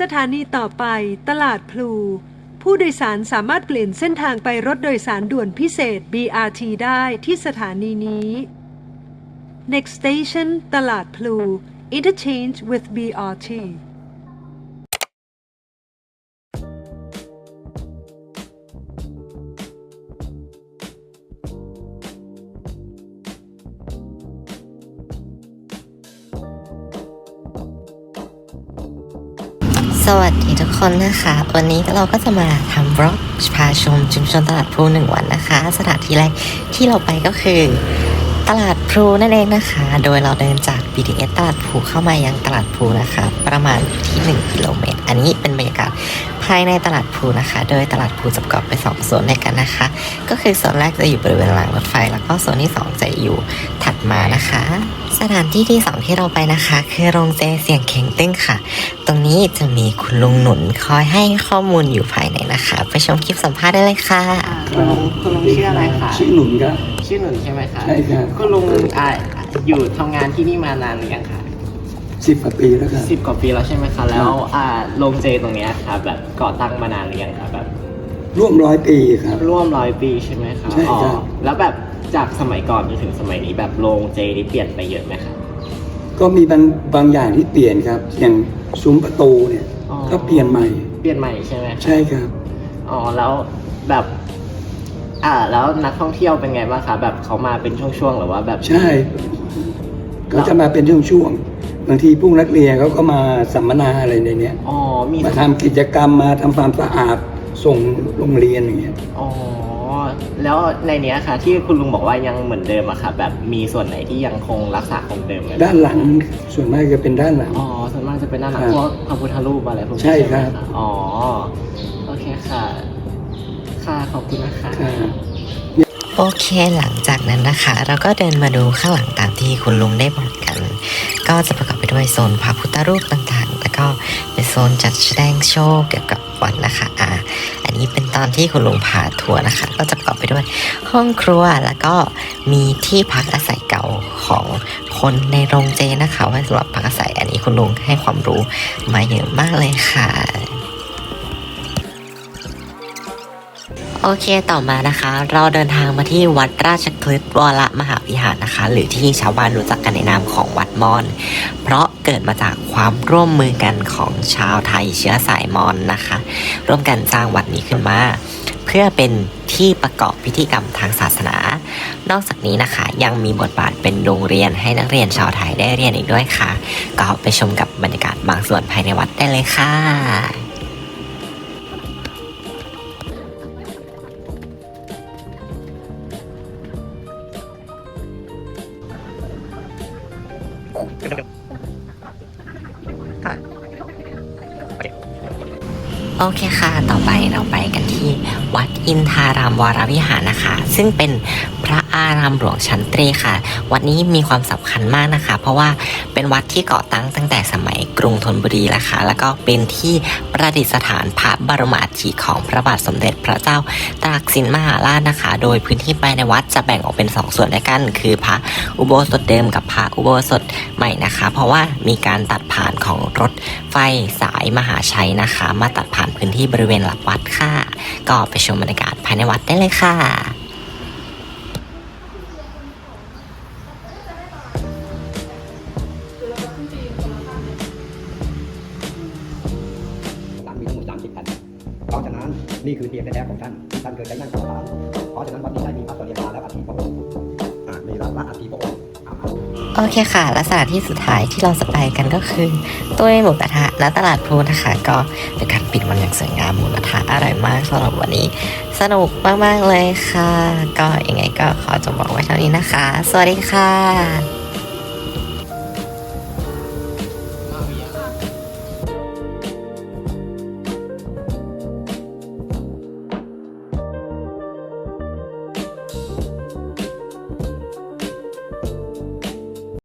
สถานีต่อไป ตลาดพลู ผู้โดยสารสามารถเปลี่ยนเส้นทางไปรถโดยสารด่วนพิเศษ BRT ได้ที่สถานีนี้ Next station ตลาดพลู Interchange with BRT สวัสดีทุกคนนะคะ วันนี้เราก็จะมาทำบล็อกพาชมชุมชนตลาดพลูหนึ่งวันนะคะ สถานที่แรกที่เราไปก็คือ ตลาดพลูนั่นเองนะคะ โดยเราเดินจาก BTS ตลาดพลูเข้ามายังตลาดพลูนะคะ ประมาณที่ 1 กิโลเมตร อันนี้เป็นบรรยากาศ ภายในตลาดพลูนะคะ โดยตลาดพลูจะประกอบไปสองโซนด้วยกันนะคะ ก็คือโซนแรกจะอยู่บริเวณรางรถไฟ แล้วก็โซนที่สองจะอยู่ถัดมานะคะ สถานที่ที่สองที่เราไปนะคะ คือโรงเจเสียงเข่งตึ้งค่ะ ตรงนี้จะมีคุณลุงหนุนคอยให้ข้อมูลอยู่ภายในนะคะ ไปชมคลิปสัมภาษณ์ได้เลยค่ะ คุณลุงคุณลุงชื่ออะไรคะชื่อหนุนครับชื่อหนุนใช่ไหมคะใช่ครับคุณลุงอ่าอยู่ทำงานที่นี่มานานหรือยังคะ สิบกว่าปีแล้วครับสิบกว่าปีแล้วใช่ไหมคะแล้วอ่าโรงเจตรงเนี้ยค่ะแบบก่อตั้งมานานหรือยังคะแบบร่วมร้อยปีครับ ร่วมร้อยปีใช่ไหมคะใช่ครับ อ๋อแล้วแบบจากสมัยก่อนจนถึงสมัยนี้แบบโรงเจนี่เปลี่ยนไปเยอะไหมคะ ก็มีบางบางอย่างที่เปลี่ยนครับ อย่างซุ้มประตูเนี่ย อ๋อ ก็เปลี่ยนใหม่ เปลี่ยนใหม่ใช่ไหมคะ ใช่ครับ อ๋อแล้วแบบ อ่า แล้วนักท่องเที่ยวเป็นไงบ้างคะแบบเขามาเป็นช่วงๆหรือว่าแบบ ใช่เขาจะมาเป็นช่วงๆ บางทีพวกนักเรียนเขาก็มาสัมมนาอะไรในเนี้ยอ๋อ มีมาทำกิจกรรมมาทำความสะอาดส่งโรงเรียนอย่างเงี้ยอ๋อ แล้วในเนี้ยค่ะ ที่คุณลุงบอกว่ายังเหมือนเดิมอะค่ะ แบบมีส่วนไหนที่ยังคงรักษาคงเดิมไหมด้านหลังส่วนมากจะเป็นด้านหลัง อ๋อ ส่วนมากจะเป็นด้านหลังครับพวกพระพุทธรูปอะไรพวกนี้ใช่ไหมครับอ๋อ โอเคค่ะ ค่ะ ขอบคุณนะคะครับโอเคหลังจากนั้นนะคะ เราก็เดินมาดูข้างหลังตามที่คุณลุงได้บอกกัน ก็จะประกอบไปด้วยโซนพระพุทธรูปต่างๆ แล้วก็เป็นโซนจัดแสดงโชว์เกี่ยวกับวัดนะคะอ่าอันนี้เป็นตอนที่คุณลุงพาทัวร์นะคะ ก็จะประกอบไปด้วยห้องครัวแล้วก็มีที่พักอาศัยเก่าของคนในโรงเจนะคะไว้สำหรับพักอาศัยอันนี้คุณลุงให้ความรู้มาเยอะมากเลยค่ะ โอเคต่อมานะคะ เราเดินทางมาที่วัดราชคลึวรมหาวิหารนะคะ หรือที่ชาวบ้านรู้จักกันในนามของวัดมอญเพราะเกิดมาจากความร่วมมือกันของชาวไทยเชื้อสายมอญนะคะ ร่วมกันสร้างวัดนี้ขึ้นมาเพื่อเป็นที่ประกอบพิธีกรรมทางศาสนา นอกจากนี้นะคะยังมีบทบาทเป็นโรงเรียนให้นักเรียนชาวไทยได้เรียนอีกด้วยค่ะ ก็ไปชมกับบรรยากาศบางส่วนภายในวัดได้เลยค่ะ โอเคค่ะ ต่อไปเราไปกันที่วัดอินทารามวรวิหารนะคะ ซึ่งเป็นพระอารามหลวงชั้นตรีค่ะ วัดนี้มีความสำคัญมากนะคะ เพราะว่าเป็นวัดที่ก่อตั้งตั้งแต่สมัยกรุงธนบุรีแล้วค่ะแล้วก็เป็นที่ประดิษฐานพระบรมอัฐิของพระบาทสมเด็จพระเจ้าตากสินมหาราชนะคะ โดยพื้นที่ภายในวัดจะแบ่งออกเป็นสองส่วนด้วยกัน คือพระอุโบสถเดิมกับพระอุโบสถใหม่นะคะ เพราะว่ามีการตัดผ่านของรถไฟสายมหาชัยนะคะ มาตัดผ่านพื้นที่บริเวณหลักวัดค่ะ ก็ไปชมบรรยากาศภายในวัดได้เลยค่ะมีทั้งหมดสามสิบแผ่นเพราะฉะนั้นนี่คือเทียนแท้ๆของท่านท่านเคยใช้นั่งสมาธิเพราะฉะนั้นวันนี้ได้มี โอเคค่ะและสถานที่สุดท้ายที่เราจะไปกันก็คือตุ้ยหมูกระทะณตลาดพลูนะคะ ก็เป็นการปิดวันอย่างสวยงามหมูกระทะอร่อยมากสำหรับวันนี้ สนุกมาก ๆ เลยค่ะ ก็ยังไงก็ขอจบบอกไว้เท่านี้นะคะ สวัสดีค่ะ